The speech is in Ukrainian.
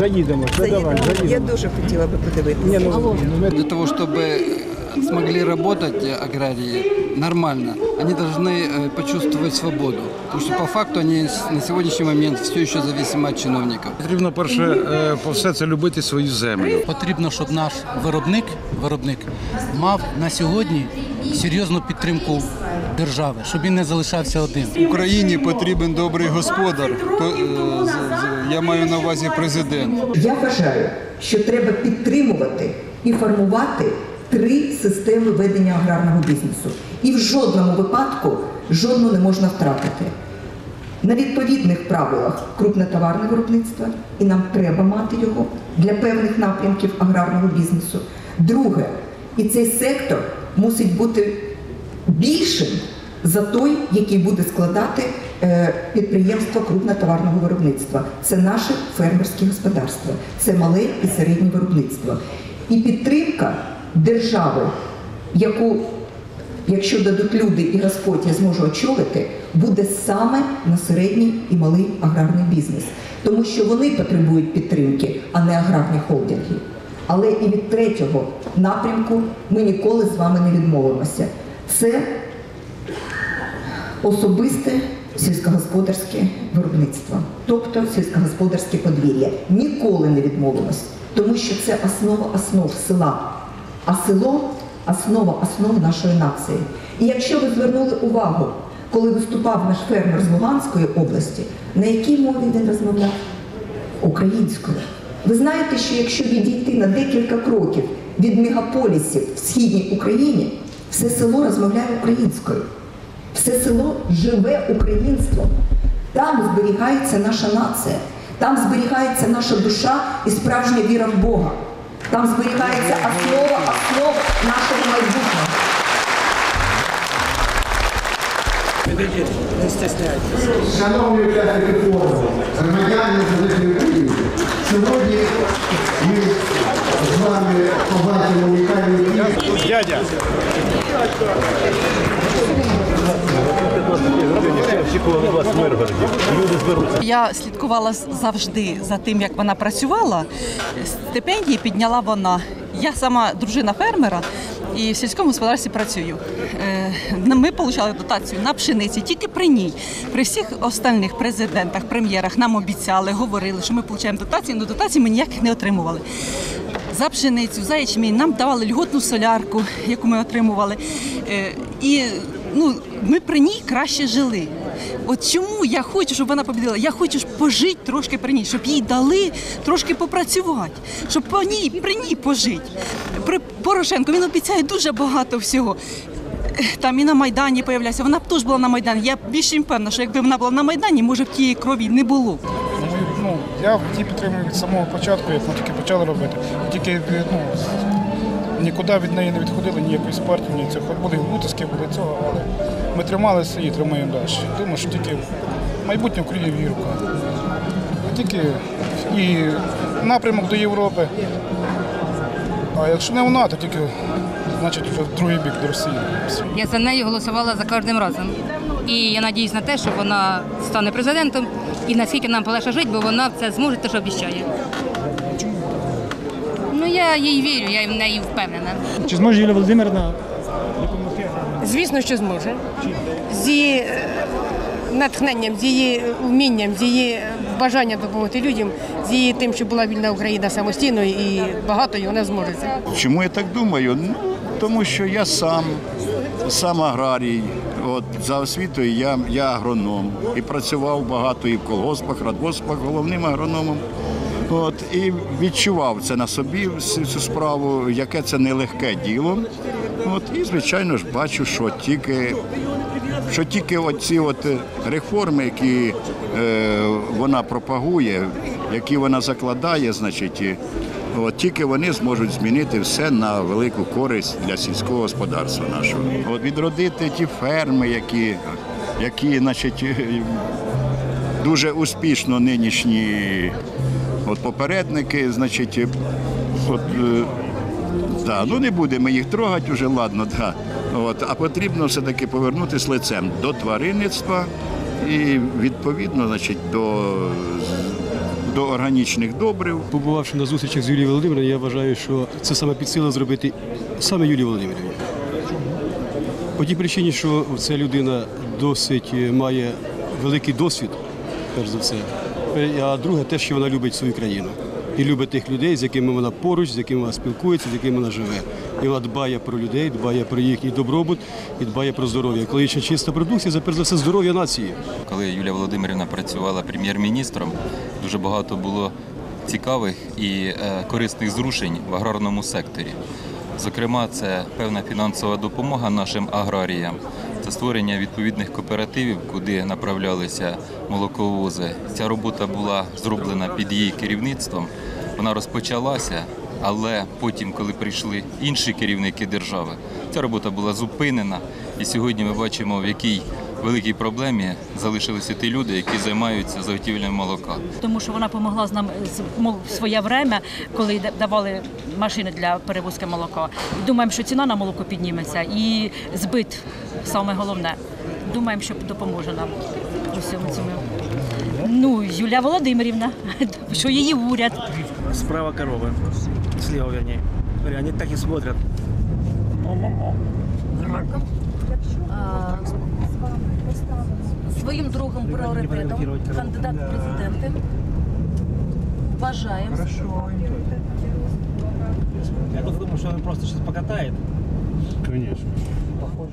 Заїдемо, все давай, Я дуже хотіла би подивитися. Ні, ну, Для того, чтобы смогли работать аграрии нормально, они должны э, почувствовать свободу. Потому что по факту они с- на сегодняшний момент все еще зависимы от чиновников. Потрібно перше е, по все це любити свою землю. Потрібно, щоб наш виробник, виробник мав на сьогодні серйозну підтримку держави, щоб він не залишався один. Україні потрібен добрий господар. То, е, з- з- я маю на увазі президент. Я вважаю, що треба підтримувати і формувати три системи ведення аграрного бізнесу. І в жодному випадку жодну не можна втратити. На відповідних правилах крупнотоварне виробництво, і нам треба мати його для певних напрямків аграрного бізнесу. Друге, і цей сектор мусить бути більшим за той, який буде складати е, підприємство крупнотоварного виробництва. Це наше фермерське господарство, це мале і середнє виробництво. І підтримка держави, яку якщо дадуть люди і Господь я зможу очолити, буде саме на середній і малий аграрний бізнес, тому що вони потребують підтримки, а не аграрні холдинги. Але і від третього напрямку ми ніколи з вами не відмовимося. Це особисте сільськогосподарське виробництво, тобто сільськогосподарське подвір'я. Ніколи не відмовимось, тому що це основа основ села. А село основа основ нашої нації. І якщо ви звернули увагу, коли виступав наш фермер з Луганської області, на якій мові він розмовляв? Українською. Ви знаєте, що якщо відійти на декілька кроків від мегаполісів в східній Україні, все село розмовляє українською. Все село живе українством. Там зберігається наша нація, там зберігається наша душа і справжня віра в Бога. Там зберігається основа основ нашого майбутнього. Шановні учасники форуму, громадяни Незалежної України, сьогодні ми з вами побачимо Я слідкувала завжди за тим, як вона працювала. Стипендії підняла вона. Я сама дружина фермера і в сільському господарстві працюю. Е, Ми отримали дотацію на пшениці тільки при ній. При всіх остальних президентах, прем'єрах нам обіцяли, говорили, що ми отримаємо дотації, але дотації ми ніяких не отримували. За пшеницю, за ячмінь нам давали льготну солярку, яку ми отримували. Е, І ну, ми при ній краще жили. От чому я хочу, щоб вона побідила? Я хочу пожити трошки при ній, щоб їй дали трошки попрацювати, щоб по ній, при ній пожити. При Порошенко він обіцяє дуже багато всього. Там і на Майдані появляється. Вона б теж була на Майдані. Я більш ніж певна, що якби вона була на Майдані, може б тієї крові не було. Ну, я тій підтримую від самого початку, як ми тільки почали робити. Тільки ну, нікуди від неї не відходили, ніякої партії, ні цього. Були утиски, були цього, але ми трималися і тримаємо далі. Думаю, що тільки майбутнє України вірка. Тільки і напрямок до Європи. А якщо не вона, то тільки значить вже другий бік до Росії. Я за нею голосувала за кожним разом. І я надіюсь на те, що вона стане президентом і наскільки нам полегше жити, бо вона це зможе, те, що обіцяє. Я їй вірю, я в неї впевнена. Чи зможе Юлія Володимирівна допомогти? Звісно, що зможе. З її е, натхненням, з її вмінням, з її бажанням допомогти людям, з її тим, що була вільна Україна самостійною і багато і вона зможе. Чому я так думаю? Ну, тому що я сам, сам аграрій. От, за освітою я, я агроном і працював багато і в колгоспах, радгоспах, головним агрономом. От, і відчував це на собі цю справу, яке це нелегке діло. От, і, звичайно ж, бачу, що тільки, що тільки оці от реформи, які е, вона пропагує, які вона закладає, значить, От тільки вони зможуть змінити все на велику користь для сільського господарства нашого. От відродити ті ферми, які, які значить, дуже успішно нинішні от попередники, значить, от, е, да, ну не будемо їх трогати вже, ладно, да. От, а потрібно все-таки повернутися лицем до тваринництва і відповідно значить, до до органічних добрив. Побувавши на зустрічах з Юлією Володимирівною, я вважаю, що це саме під силу зробити саме Юлії Володимирівні. По тій причині, що ця людина досить е, має великий досвід, перш за все. Е, А друге, те, що вона любить свою країну. І любить тих людей, з якими вона поруч, з якими вона спілкується, з якими вона живе. І вона дбає про людей, дбає про їхній добробут і дбає про здоров'я. Коли є чиста продукція, це перш за все здоров'я нації. Коли Юлія Володимирівна працювала прем'єр-міністром, дуже багато було цікавих і е, корисних зрушень в аграрному секторі. Зокрема, це певна фінансова допомога нашим аграріям, створення відповідних кооперативів, куди направлялися молоковози. Ця робота була зроблена під її керівництвом. Вона розпочалася, але потім, коли прийшли інші керівники держави, ця робота була зупинена. І сьогодні ми бачимо, в якій великій проблемі залишилися ті люди, які займаються заготівлею молока. тому що вона допомогла з нам в своє время, коли давали машини для перевозки молока. Думаємо, що ціна на молоко підніметься і збит саме головне. Думаємо, що допоможе нам у всьому цьому. Ну, Юлія Володимирівна, що її уряд. Справа коровы. Слева, вернее. Смотри, Они так и смотрят. Своїм другим пріоритетом кандидат в президенти вважаємо. Я тут думаю, что он просто сейчас покатает. Конечно. Похоже.